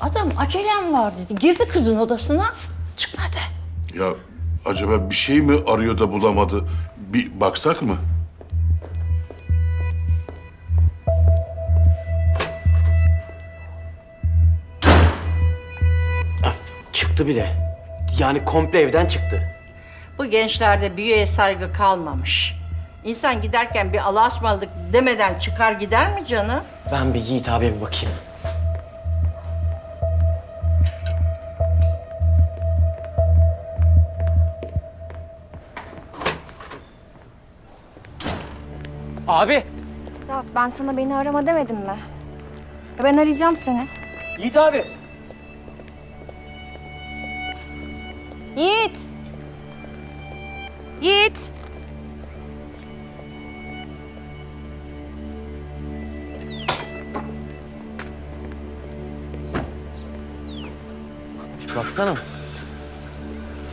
Adam acelem var dedi. Girdi kızın odasına. Çıkmadı. Ya acaba bir şey mi arıyor da bulamadı? Bir baksak mı? Çıktı bile. Yani komple evden çıktı. Bu gençlerde büyüye saygı kalmamış. İnsan giderken bir Allah'a ısmarladık demeden çıkar gider mi canım? Ben bir Yiğit abiye bir bakayım. Abi! Sedat ben sana beni arama demedim mi? Ya Ben arayacağım seni. Yiğit abi! Yiğit! Yiğit! Baksana.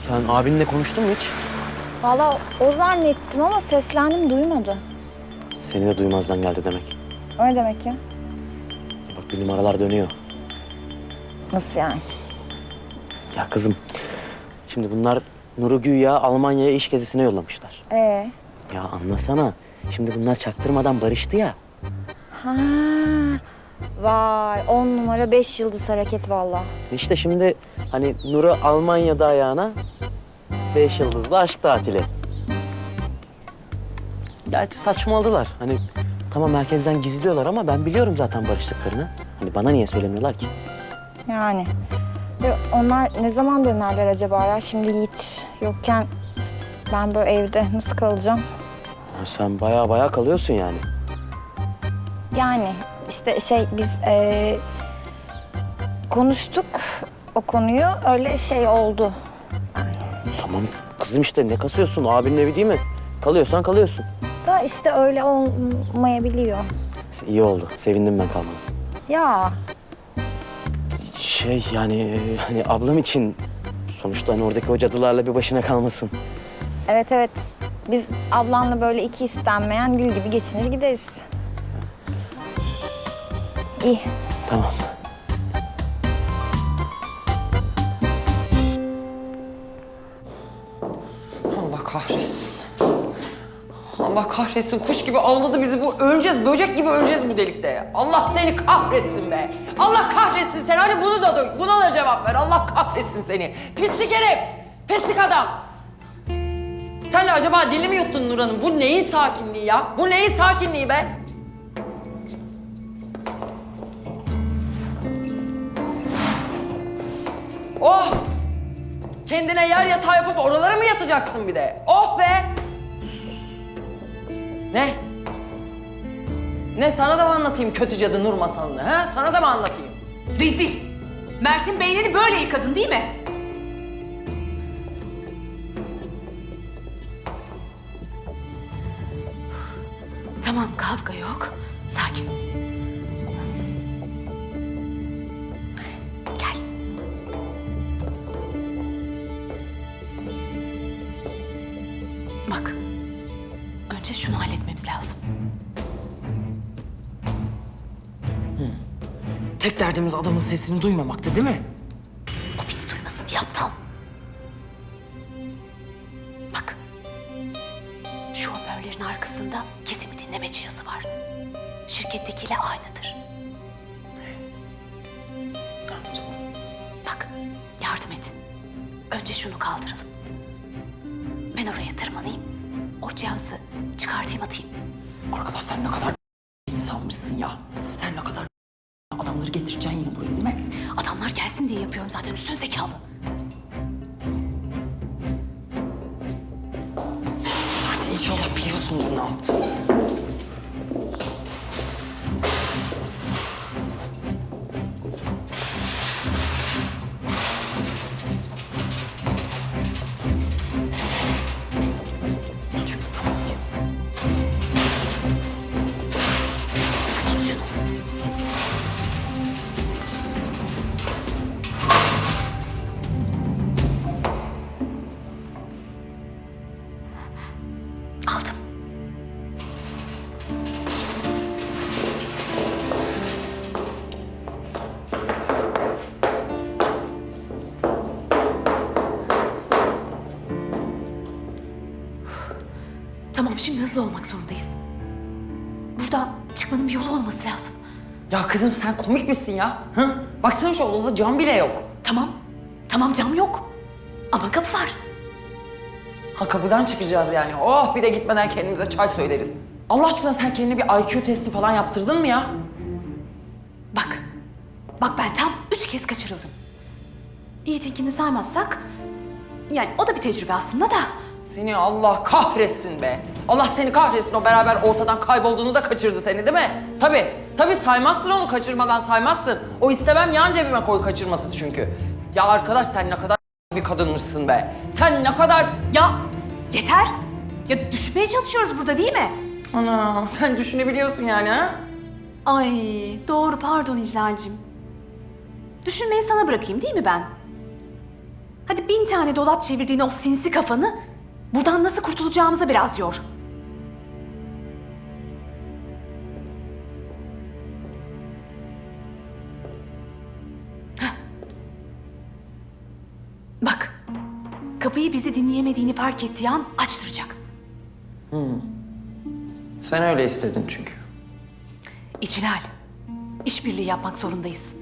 Sen abinle konuştun mu hiç? Valla o zannettim ama seslendim duymadı. Seni de duymazdan geldi demek. Öyle demek ya. Bak bir numaralar dönüyor. Nasıl yani? Ya kızım, şimdi bunlar Nur'u güya Almanya'ya iş gezisine yollamışlar. Ee? Ya anlasana. Şimdi bunlar çaktırmadan barıştı ya. Ha. Vay on numara beş yıldız hareket valla. İşte şimdi hani Nur'u Almanya'da ayağına beş yıldızlı aşk tatili. Gerçi saçmaladılar. Hani tamam merkezden gizliyorlar ama ben biliyorum zaten barıştıklarını. Hani bana niye söylemiyorlar ki? Yani. Ya onlar ne zaman dönerler acaba ya? Şimdi Yiğit yokken ben böyle evde nasıl kalacağım? Ya Sen baya baya kalıyorsun yani. Yani işte şey biz eee, konuştuk o konuyu öyle şey oldu. Tamam kızım işte ne kasıyorsun? Abinin evi değil mi? Kalıyorsan kalıyorsun. İşte öyle olmayabiliyor. İyi oldu. Sevindim ben kalmana. Ya Şey yani hani ablam için sonuçta hani oradaki o cadılarla bir başına kalmasın. evet evet biz ablanla böyle iki istenmeyen gül gibi geçinir gideriz. İyi. Tamam. Allah kahretsin. Allah kahretsin. Kuş gibi avladı bizi bu. Öleceğiz. Böcek gibi öleceğiz bu delikte. Allah seni kahretsin be. Allah kahretsin seni. Hadi bunu da duy. Buna da cevap ver. Allah kahretsin seni. Pislik herif. Pislik adam. Sen de acaba dilini mi yuttun Nurhan'ın? Bu neyin sakinliği ya? Bu neyin sakinliği be? Oh! Kendine yer yatağı yapıp oralara mı yatacaksın bir de? Oh be! Ne? Ne sana da mı anlatayım kötü cadı Nur masalını ha? Sana da mı anlatayım? Rezil. Mert'in beynini böyle yıkadın değil mi? Tamam kavga yok. Sakin. Gel. Bak. Önce şunu halletmemiz lazım. Tek derdimiz adamın sesini duymamaktı değil mi? O bizi duymasın diye aptal. Bak. Şu hoparlörlerin arkasında kesimi dinleme cihazı var. Şirkettekiyle aynıdır. Ne yapacağız? Bak, yardım et. Önce şunu kaldıralım. Ben oraya tırmanayım. O cihazı çıkartayım atayım. Arkadaş sen ne kadar insanmışsın ya. Sen ne kadar adamları getireceksin yine buraya değil mi? Adamlar gelsin diye yapıyorum zaten üstün zekalı. Hadi inşallah biliyorsundur ne yaptığını. Aldım. Tamam şimdi hızlı olmak zorundayız. Burada çıkmanın bir yolu olması lazım. Ya kızım sen komik misin ya? Hı? Baksana şu odada cam bile yok. Tamam. Tamam cam yok. Ama kapı var. Ha kapıdan çıkacağız yani. Oh bir de gitmeden kendimize çay söyleriz. Allah aşkına sen kendine bir IQ testi falan yaptırdın mı ya? Bak. Bak ben tam üç kez kaçırıldım. Yiğit'inkini saymazsak... Yani o da bir tecrübe aslında da. Seni Allah kahretsin be. Allah seni kahretsin o beraber ortadan kaybolduğunuzda kaçırdı seni değil mi? Tabii. Tabii saymazsın onu kaçırmadan saymazsın. O istemem yan cebime koy kaçırması çünkü. Ya arkadaş sen ne kadar bir kadınmışsın be. Sen ne kadar... Ya yeter. Ya düşmeye çalışıyoruz burada değil mi? Ana sen düşünebiliyorsun yani ha? Ay doğru pardon İclal'cim. Düşünmeyi sana bırakayım değil mi ben? Hadi bin tane dolap çevirdiğin o sinsi kafanı buradan nasıl kurtulacağımıza biraz yor. Kapıyı bizi dinleyemediğini fark ettiği an açtıracak. Sen öyle istedin çünkü. İçilal, işbirliği yapmak zorundayız.